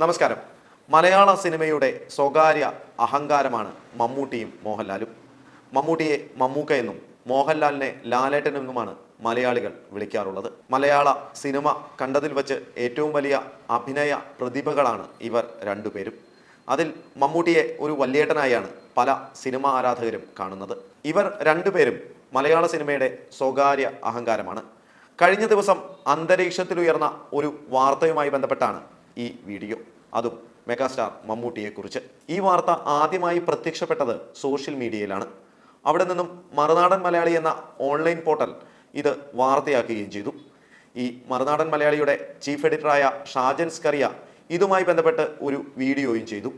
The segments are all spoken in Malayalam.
നമസ്കാരം. മലയാള സിനിമയുടെ സ്വകാര്യ അഹങ്കാരമാണ് മമ്മൂട്ടിയും മോഹൻലാലും. മമ്മൂട്ടിയെ മമ്മൂക്ക എന്നും മോഹൻലാലിനെ ലാലേട്ടൻ എന്നുമാണ് മലയാളികൾ വിളിക്കാറുള്ളത്. മലയാള സിനിമ കണ്ടതിൽ വച്ച് ഏറ്റവും വലിയ അഭിനയ പ്രതിഭകളാണ് ഇവർ രണ്ടുപേരും. അതിൽ മമ്മൂട്ടിയെ ഒരു വല്യേട്ടനായാണ് പല സിനിമാ ആരാധകരും കാണുന്നത്. ഇവർ രണ്ടുപേരും മലയാള സിനിമയുടെ സ്വകാര്യ അഹങ്കാരമാണ്. കഴിഞ്ഞ ദിവസം അന്തരീക്ഷത്തിലുയർന്ന ഒരു വാർത്തയുമായി ബന്ധപ്പെട്ടാണ് ഈ വീഡിയോ. അതും മെഗാസ്റ്റാർ മമ്മൂട്ടിയെക്കുറിച്ച്. ഈ വാർത്ത ആദ്യമായി പ്രത്യക്ഷപ്പെട്ടത് സോഷ്യൽ മീഡിയയിലാണ്. അവിടെ നിന്നും മറുനാടൻ മലയാളി എന്ന ഓൺലൈൻ പോർട്ടൽ ഇത് വാർത്തയാക്കുകയും ചെയ്തു. ഈ മറുനാടൻ മലയാളിയുടെ ചീഫ് എഡിറ്ററായ ഷാജൻ സ്കറിയ ഇതുമായി ബന്ധപ്പെട്ട് ഒരു വീഡിയോയും ചെയ്തു.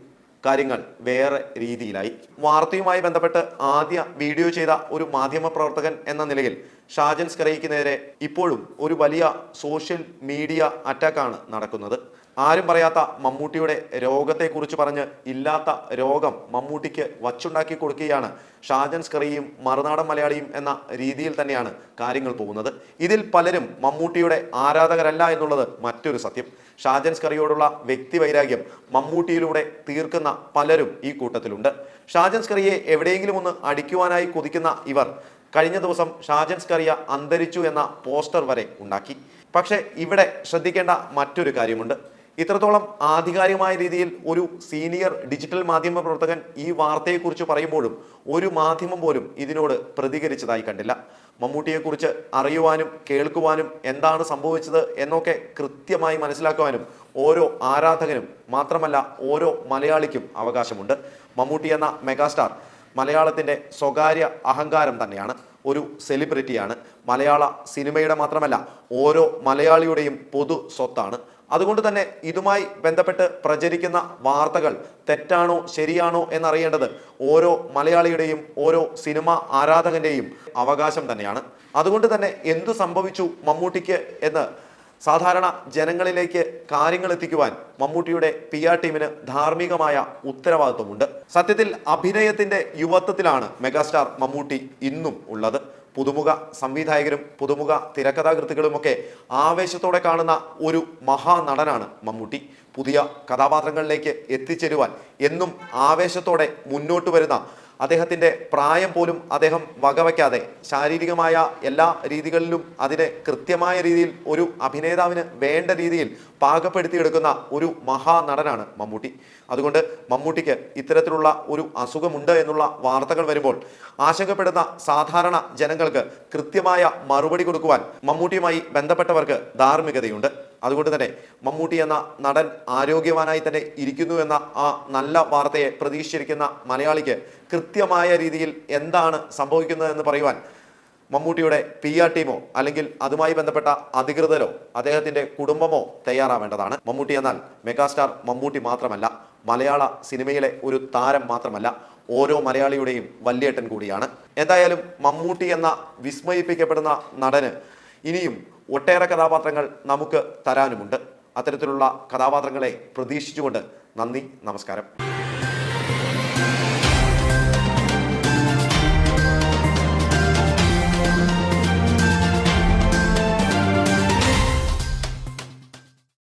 കാര്യങ്ങൾ വേറെ രീതിയിലായി. വാർത്തയുമായി ബന്ധപ്പെട്ട് ആദ്യ വീഡിയോ ചെയ്ത ഒരു മാധ്യമപ്രവർത്തകൻ എന്ന നിലയിൽ ഷാജൻ സ്കറിയയ്ക്ക് നേരെ ഇപ്പോഴും ഒരു വലിയ സോഷ്യൽ മീഡിയ അറ്റാക്കാണ് നടക്കുന്നത്. ആരും പറയാത്ത മമ്മൂട്ടിയുടെ രോഗത്തെക്കുറിച്ച് പറഞ്ഞ് ഇല്ലാത്ത രോഗം മമ്മൂട്ടിക്ക് വച്ചുണ്ടാക്കി കൊടുക്കുകയാണ്. ഷാജൻ സ്കറിയും മറുനാടൻ മലയാളിയും എന്ന രീതിയിൽ തന്നെയാണ് കാര്യങ്ങൾ പോകുന്നത്. ഇതിൽ പലരും മമ്മൂട്ടിയുടെ ആരാധകരല്ല എന്നുള്ളത് മറ്റൊരു സത്യം. ഷാജൻ സ്കറിയോടുള്ള വ്യക്തിവൈരാഗ്യം മമ്മൂട്ടിയിലൂടെ തീർക്കുന്ന പലരും ഈ കൂട്ടത്തിലുണ്ട്. ഷാജൻ സ്കറിയെ എവിടെയെങ്കിലും ഒന്ന് അടിക്കുവാനായി കൊതിക്കുന്ന ഇവർ കഴിഞ്ഞ ദിവസം ഷാജൻ സ്കറിയ അന്തരിച്ചു എന്ന പോസ്റ്റർ വരെ ഉണ്ടാക്കി. പക്ഷേ ഇവിടെ ശ്രദ്ധിക്കേണ്ട മറ്റൊരു കാര്യമുണ്ട്. ഇത്രത്തോളം ആധികാരികമായ രീതിയിൽ ഒരു സീനിയർ ഡിജിറ്റൽ മാധ്യമ പ്രവർത്തകൻ ഈ വാർത്തയെക്കുറിച്ച് പറയുമ്പോഴും ഒരു മാധ്യമം പോലും ഇതിനോട് പ്രതികരിച്ചതായി കണ്ടില്ല. മമ്മൂട്ടിയെക്കുറിച്ച് അറിയുവാനും കേൾക്കുവാനും എന്താണ് സംഭവിച്ചത് എന്നൊക്കെ കൃത്യമായി മനസ്സിലാക്കുവാനും ഓരോ ആരാധകനും മാത്രമല്ല ഓരോ മലയാളിക്കും അവകാശമുണ്ട്. മമ്മൂട്ടി എന്ന മെഗാസ്റ്റാർ മലയാളത്തിന്റെ സ്വകാര്യ അഹങ്കാരം തന്നെയാണ്. ഒരു സെലിബ്രിറ്റിയാണ്. മലയാള സിനിമയുടെ മാത്രമല്ല ഓരോ മലയാളിയുടെയും പൊതു സ്വത്താണ്. അതുകൊണ്ട് തന്നെ ഇതുമായി ബന്ധപ്പെട്ട് പ്രചരിക്കുന്ന വാർത്തകൾ തെറ്റാണോ ശരിയാണോ എന്നറിയേണ്ടത് ഓരോ മലയാളിയുടെയും ഓരോ സിനിമ ആരാധകന്റെയും അവകാശം തന്നെയാണ്. അതുകൊണ്ട് തന്നെ എന്തു സംഭവിച്ചു മമ്മൂട്ടിക്ക് എന്ന് സാധാരണ ജനങ്ങളിലേക്ക് കാര്യങ്ങൾ എത്തിക്കുവാൻ മമ്മൂട്ടിയുടെ പി ആർ ടീമിന് ധാർമ്മികമായ ഉത്തരവാദിത്വമുണ്ട്. സത്യത്തിൽ അഭിനയത്തിന്റെ യുവത്വത്തിലാണ് മെഗാസ്റ്റാർ മമ്മൂട്ടി ഇന്നും ഉള്ളത്. പുതുമുഖ സംവിധായകരും പുതുമുഖ തിരക്കഥാകൃത്തുക്കളുമൊക്കെ ആവേശത്തോടെ കാണുന്ന ഒരു മഹാനടനാണ് മമ്മൂട്ടി. പുതിയ കഥാപാത്രങ്ങളിലേക്ക് എത്തിച്ചേരുവാൻ എന്നും ആവേശത്തോടെ മുന്നോട്ട് വരുന്ന അദ്ദേഹത്തിന്റെ പ്രായം പോലും അദ്ദേഹം വകവയ്ക്കാതെ ശാരീരികമായ എല്ലാ രീതികളിലും അതിനെ കൃത്യമായ രീതിയിൽ ഒരു അഭിനേതാവിന് വേണ്ട രീതിയിൽ പാകപ്പെടുത്തിയെടുക്കുന്ന ഒരു മഹാനടനാണ് മമ്മൂട്ടി. അതുകൊണ്ട് മമ്മൂട്ടിക്ക് ഇത്തരത്തിലുള്ള ഒരു അസുഖമുണ്ട് എന്നുള്ള വാർത്തകൾ വരുമ്പോൾ ആശങ്കപ്പെടുന്ന സാധാരണ ജനങ്ങൾക്ക് കൃത്യമായ മറുപടി കൊടുക്കുവാൻ മമ്മൂട്ടിയുമായി ബന്ധപ്പെട്ടവർക്ക് ധാർമ്മികതയുണ്ട്. അതുകൊണ്ട് തന്നെ മമ്മൂട്ടി എന്ന നടൻ ആരോഗ്യവാനായി തന്നെ ഇരിക്കുന്നു എന്ന ആ നല്ല വാർത്തയെ പ്രതീക്ഷിച്ചിരിക്കുന്ന മലയാളിക്ക് കൃത്യമായ രീതിയിൽ എന്താണ് സംഭവിക്കുന്നതെന്ന് പറയുവാൻ മമ്മൂട്ടിയുടെ പി ആർ ടീമോ അല്ലെങ്കിൽ അതുമായി ബന്ധപ്പെട്ട അധികൃതരോ അദ്ദേഹത്തിന്റെ കുടുംബമോ തയ്യാറാവേണ്ടതാണ്. മമ്മൂട്ടി എന്നാൽ മെഗാസ്റ്റാർ മമ്മൂട്ടി മാത്രമല്ല മലയാള സിനിമയിലെ ഒരു താരം മാത്രമല്ല ഓരോ മലയാളിയുടെയും വല്യേട്ടൻ കൂടിയാണ്. എന്തായാലും മമ്മൂട്ടി എന്ന വിസ്മയിപ്പിക്കപ്പെടുന്ന നടന് ഇനിയും ഒട്ടേറെ കഥാപാത്രങ്ങൾ നമുക്ക് തരാനുമുണ്ട്. അത്തരത്തിലുള്ള കഥാപാത്രങ്ങളെ പ്രതീക്ഷിച്ചുകൊണ്ട് നന്ദി നമസ്കാരം.